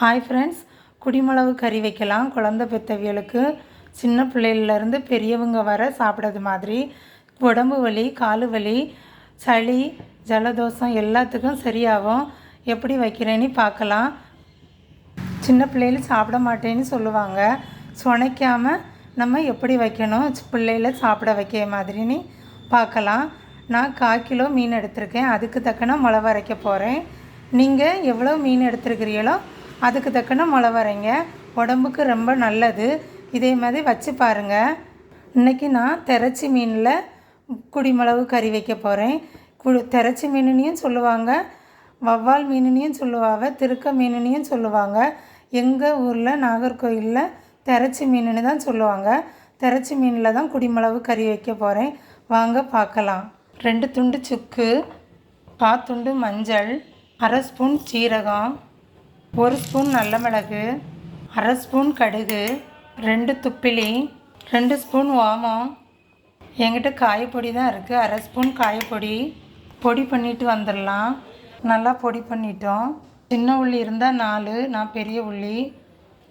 Hi friends குடிமிளகு கறி வைக்கலாம். குழந்த பெத்தவியலுக்கு சின்ன பிள்ளையிலேருந்து பெரியவங்க வர சாப்பிட்றது மாதிரி. உடம்பு வலி காலு வலி சளி ஜலதோஷம் எல்லாத்துக்கும் சரியாகும். எப்படி வைக்கிறேன்னு பார்க்கலாம். சின்ன பிள்ளைகள் சாப்பிட மாட்டேன்னு சொல்லுவாங்க. சுனைக்காமல் நம்ம எப்படி வைக்கணும்? பிள்ளைகள சாப்பிட வைக்க மாதிரின்னு பார்க்கலாம். நான் கால் கிலோ மீன் எடுத்திருக்கேன். அதுக்கு தக்கன மிளவரைக்க போகிறேன் நீங்கள் எவ்வளோ மீன் எடுத்துருக்கிறீங்களோ அதுக்கு தக்கன மிளகு வரைங்க உடம்புக்கு ரொம்ப நல்லது. இதே மாதிரி வச்சு பாருங்கள் இன்றைக்கி நான் திரச்சி மீனில் குடிமிளகு கறி வைக்க போகிறேன் குழு திரச்சி மீனுனையும் சொல்லுவாங்க. வவ்வால் மீனுனையும் சொல்லுவாங்க. திருக்க மீனுனையும் சொல்லுவாங்க. எங்கள் ஊரில் நாகர்கோயிலில் திரச்சி மீனுன்னு தான் சொல்லுவாங்க. திரச்சி மீனில் தான் குடிமிளகு கறி வைக்க போகிறேன் வாங்க பார்க்கலாம். ரெண்டு துண்டு சுக்கு காத்துண்டு மஞ்சள் அரை ஸ்பூன் சீரகம் ஒரு ஸ்பூன் நல்ல மிளகு அரை ஸ்பூன் கடுகு ரெண்டு துப்பிலி ரெண்டு ஸ்பூன் ஓமம். என்கிட்ட காயப்பொடி தான் இருக்குது அரை ஸ்பூன் காயப்பொடி. பொடி பண்ணிட்டு வந்துடலாம். நல்லா பொடி பண்ணிட்டோம். சின்ன உள்ளி இருந்தால் நாலு நான் பெரிய உள்ளி.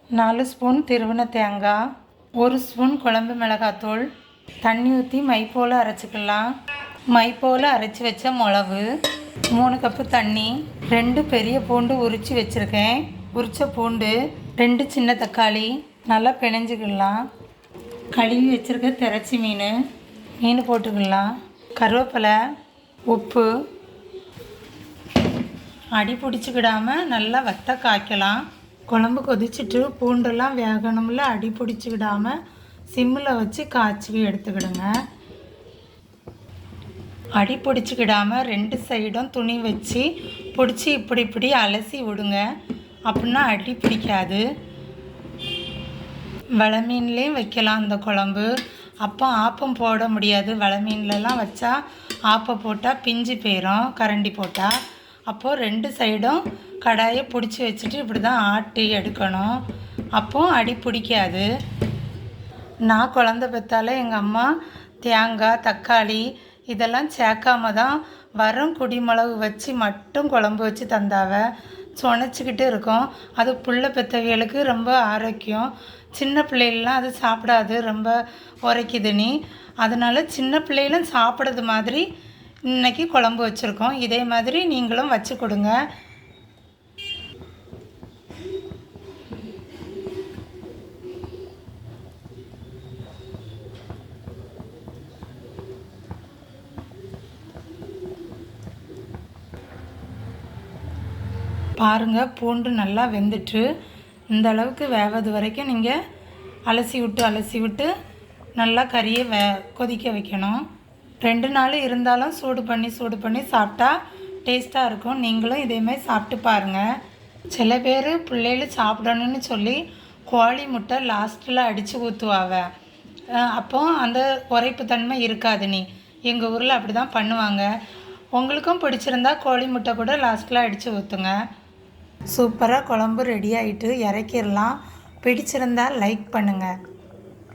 நாலு ஸ்பூன் திருவின தேங்காய். ஒரு ஸ்பூன் குழம்பு மிளகாத்தூள். தண்ணி ஊற்றி மை போல் அரைச்சிக்கலாம். மை போல் அரைச்சி வச்ச மிளகு. மூணு கப்பு தண்ணி ரெண்டு பெரிய பூண்டு உரித்து வச்சுருக்கேன். உரித்த பூண்டு ரெண்டு சின்ன தக்காளி நல்லா பிணைஞ்சிக்கலாம். கழுவி வச்சுருக்க திரச்சி மீன் மீன் போட்டுக்கலாம். கருவேப்பிலை உப்பு அடி பிடிச்சிக்கிடாமல் நல்லா வத்த காய்க்கலாம். குழம்பு கொதிச்சுட்டு பூண்டெல்லாம் வேகணும்ல அடி பிடிச்சிக்கிடாமல் சிம்மில் வச்சு காய்ச்சி எடுத்துக்கிடுங்க. அடி பிடிச்சிக்கிடாமல் ரெண்டு சைடும் துணி வச்சு பிடிச்சி இப்படி இப்படி அலசி விடுங்க. அப்படின்னா அடி பிடிக்காது. வலை மீன்லேயும் வைக்கலாம் அந்த குழம்பு. அப்போ ஆப்பம் போட முடியாது. வலை மீன்லலாம் வச்சா ஆப்பம் போட்டால் பிஞ்சு போயிடும் கரண்டி போட்டால் அப்போது ரெண்டு சைடும் கடாயை பிடிச்சி வச்சுட்டு இப்படி தான் ஆட்டி எடுக்கணும். அப்போது அடி பிடிக்காது. நான் குழந்த பெற்றாலே எங்கள் அம்மா தேங்காய் தக்காளி இதெல்லாம் சேர்க்காம தான் வரும் குடிமிளகு வச்சு மட்டும் குழம்பு வச்சு தந்தாவ. சுனைச்சிக்கிட்டு இருக்கோம். அது புள்ள பெத்தவியலுக்கு ரொம்ப ஆரோக்கியம். சின்ன பிள்ளைகள்லாம் அது சாப்பிடாது. ரொம்ப உரைக்குதுன்னு அதனால் சின்ன பிள்ளைகளும் சாப்பிட்றது மாதிரி இன்றைக்கி குழம்பு வச்சுருக்கோம். இதே மாதிரி நீங்களும் வச்சு கொடுங்க. பாருங்கள் பூண்டு நல்லா வெந்துட்டு இந்த அளவுக்கு வேவது வரைக்கும் நீங்கள் அலசி விட்டு அலசி விட்டு நல்லா கறியை வே கொதிக்க வைக்கணும். ரெண்டு நாள் இருந்தாலும் சூடு பண்ணி சூடு பண்ணி சாப்பிட்டா டேஸ்ட்டாக இருக்கும். நீங்களும் இதேமாதிரி சாப்பிட்டு பாருங்கள் சில பேர் பிள்ளைகள் சாப்பிடணும்னு சொல்லி கோழி முட்டை லாஸ்ட்டில் அடித்து ஊற்றுவாவ அப்போ அந்த உரைப்பு தன்மை இருக்காது நீ. எங்கள் ஊரில் அப்படி தான் பண்ணுவாங்க. உங்களுக்கும் பிடிச்சிருந்தா கோழி முட்டை கூட லாஸ்ட்டில் அடித்து ஊற்றுங்க சூப்பராக குழம்பு ரெடி ஆகிட்டு இறக்கிடலாம். பிடிச்சிருந்தா லைக் பண்ணுங்கள்